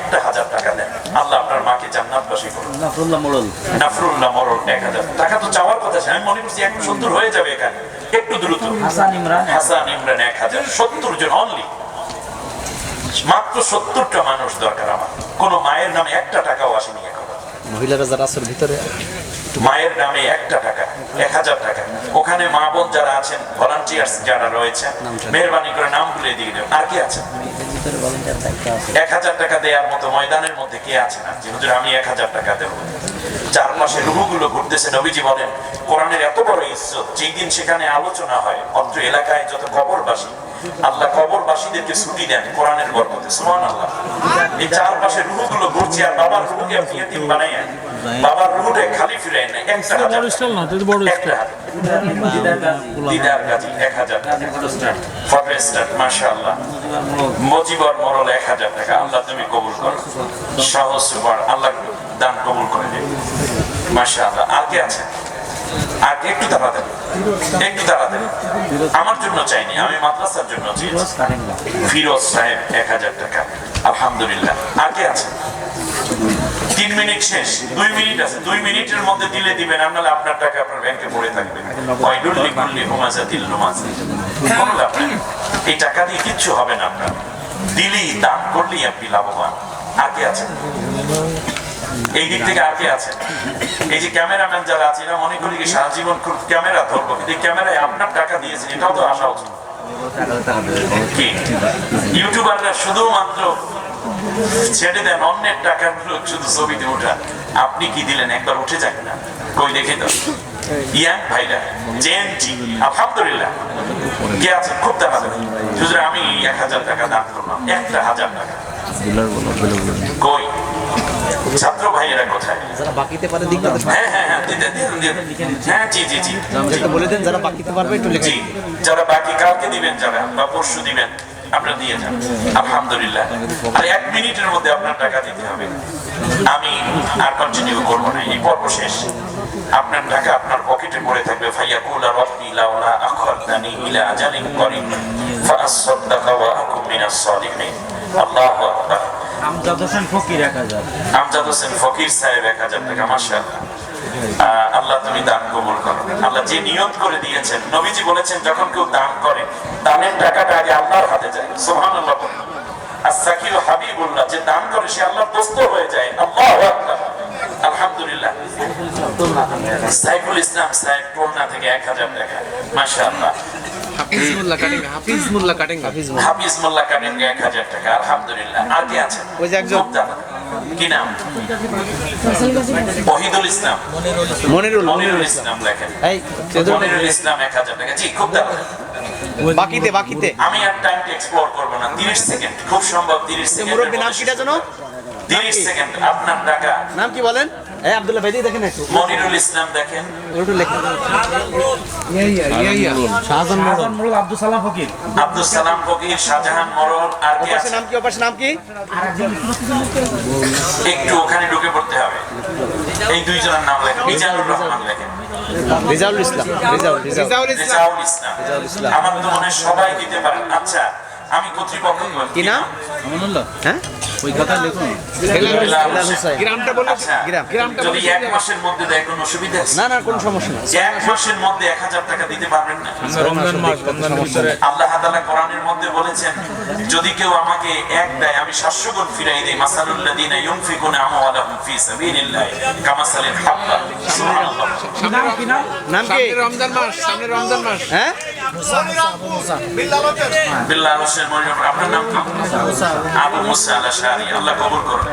একটা হাজার টাকা দেন আল্লাহ আপনার মাকে জান্নাতবাসী করুন। নাফরুল্লাহ মরল নাফরুল্লাহ মরল এক হাজার। টাকা তো চাওয়ার কথা আমি মনে করছি একটু সত্তর হয়ে যাবে এখানে। একটু দ্রুত। হাসান ইমরান হাসান ইমরান এক হাজার। সত্তর জন অনলি মাত্র সত্তরটা মানুষ দরকার আমার। কোনো মায়ের নামে একটা টাকাও আসেনি এখন। মহিলারা যারা আছে ভিতরে? মায়ের নামে একটা টাকা এক হাজার টাকা। ওখানে মা বোন যারা আছেন ভলান্টিয়ার্স যারা রয়েছেন মেহরবানি করে নাম ভুলে দিয়ে দেবেন। আর কে আছেন দায়িত্ব আছে। এক হাজার টাকা দেওয়ার মতো ময়দানের মধ্যে কে আছেন আর হুজুর আমি এক হাজার টাকা দেবো। চারপাশে রুহুগুলো ঘুরতেছে নবীজি বলেন কোরআনের এত বড় ইজ্জত যেই দিন সেখানে আলোচনা হয় অত্র এলাকায় যত কবরবাসী আল্লাহ কবরবাসীদেরকে ছুটি দেন কোরআনের বরকতে সুবহান আল্লাহ এই চারপাশে রুহুগুলো ঘুরছে আর বাবার রুহুকে আপনি এতিম বানাইয়া বাবার রুহুটা খালি ফিরে না একটা হাজার। একটা দিদার গাজী এক হাজার ফরেস্টার মাশাআল্লাহ। মজিবর মরল এক হাজার টাকা। আল্লাহ তুমি কবুল করো। সহজ আল্লাহ দান কবুল করে আর কে আছে? আর একটু দাঁড়াতেন একটু দাঁড়াতেন আমার জন্য চাইনি, আমি মাদ্রাসার জন্য ফিরোজ সাহেব, এক হাজার টাকা। আলহামদুলিল্লাহ। আর কে আছে? তিন মিনিট শেষ। দুই মিনিট আছে। দুই মিনিটের মধ্যে দিলে দিবেন। নাহলে আপনার টাকা আপনার ব্যাংকে পড়ে থাকবে। ওয়াইডুল্লি কুল্লি হুমাজা দিল নুমাজা। কোনো লাভ। এই টাকা দিয়ে কিচ্ছু হবে না আপনার। দিলেই, দান করলেই আপনি লাভবান। আর কে আছে? এই দিক থেকে আর কে আছে? এই যে ক্যামেরাম্যান যারা আছে, এরা মনে করি সারা জীবন ক্যামেরা ধরবো কিন্তু ক্যামেরায় আপনার টাকা দিয়েছে এটাও তো আসা উচিত আপনি কি দিলেন? একবার উঠে যাক না। কই, দেখে তো। ইয়াং ভাইরা জেএনটি আলহামদুলিল্লাহ। কে আছে? খুব টাকা দেবেন হুজুর, আমি এক হাজার টাকা দান করলাম। একটা হাজার টাকা। কই? ছাত্র ভাইয়েরা কোথায়? যারা বাকিতে পারে দিক হ্যাঁ হ্যাঁ হ্যাঁ হ্যাঁ জি জি জি। বলে দেন যারা বাকিতে পারবে একটু লেখা যারা বাকি কালকে দিবেন যারা বা পরশু দিবেন আপনারা দিয়ে যান। আলহামদুলিল্লাহ। আর এক মিনিটের মধ্যে আপনার টাকা দিতে হবে। আমি আর কন্টিনিউ করব না। এই পর্ব শেষ। আপনার টাকা আপনার পকেটে পড়ে থাকবে। ভাইয়া কুলা রব্বি লাউলা আখরদানি ইলা আজালিন করিম। ফাআসসাদদাকা ওয়া আকুম মিনাস সালিহিন আল্লাহু আকবার। আমজাদ হোসেন ফকির এক হাজার। আমজাদ হোসেন ফকির সাহেব এক টাকা, মাশাআল্লাহ। আল্লাহ তুমি দান কবুল করো। আল্লাহ যে নিয়ত করে দিয়েছেন, নবীজি বলেছেন, যখন কেউ দান করে, দানের টাকাটা আগে আল্লাহর হাতে যায়। সুবহানাল্লাহ বলুন। হাবিবুল্লাহ, যে দান করে, সে আল্লাহর দোস্ত হয়ে যায়। আল্লাহু আকবার। আলহামদুলিল্লাহ। সাইফুল ইসলাম সাহেব টোলনা থেকে এক হাজার টাকা। মাশাআল্লাহ। হাফিজ কাটিং হাফিজ কাটিং হাফিজ হাফিজ মোল্লা কারিমকে এক হাজার টাকা আলহামদুলিল্লাহ। আর কি আছে? ওই যে একজন- কি নাম? ওহিদুল ইসলাম। মনিরুল। মনিরুল ইসলাম লেখেন। এই মনিরুল ইসলাম এক হাজার টাকা। জি খুব দারুণ। বাকিতে বাকিতে। আমি আর টাইমটা এক্সপ্লোর করব না। তিরিশ সেকেন্ড খুব সম্ভব তিরিশ সেকেন্ড মুরব্বী নাম কিটা জানো তিরিশ সেকেন্ড আপনার টাকা। নাম কি বলেন? এই আব্দুল্লাহ ভাই দেখেন একটু। মনিরুল ইসলাম দেখেন। একটু লেখেন। শাহজাহান শাহজাহান মোড়ল। আব্দুল সালাম ফকির। আব্দুল সালাম ফকির শাহজাহান মরল আর কে আছে? নাম কি ওপাশে নাম কি? একটু ওখানে ঢুকে পড়তে হবে। এই দুইজনের নাম লেখেন। মিজানুর রহমান লেখেন। রিজাউল ইসলাম রিজাউল রিজাউল রেজাউল ইসলাম। আমার তো মনে সবাই দিতে পারেন। আচ্ছা আমি কর্তৃপক্ষ কি নাম? আমানুল্লাহ। হ্যাঁ? ওই কথা লিখুন বেলাল বেলাল হোসেন। হোসেন গ্রামটা বলে। আচ্ছা। গ্রাম। যদি এক মাসের মধ্যে দেয় কোনো অসুবিধা আছে? না না কোনো সমস্যা নেই। এক মাসের মধ্যে এক হাজার টাকা দিতে পারবেন না? রমজান মাস রমজান আল্লাহ তাআলা কোরআনের মধ্যে বলেছেন যদি কেউ আমাকে এক দেয় আমি সাতশো গুণ ফিরাই দেই। মাসালুল্লাযিনা ইউনফিকুনা আমওয়ালাহুম ফি সাবিলিল্লাহ কামাসালিল হাব্বা সুবহানাল্লাহ। নাম কি? সামনে রমজান মাস সামনে রমজান মাস। হ্যাঁ? বিল্লাহ হোসেন আপনার নাম কি? আবু মুসা আল্লাহ আশআরি আল্লাহ কবর করুন।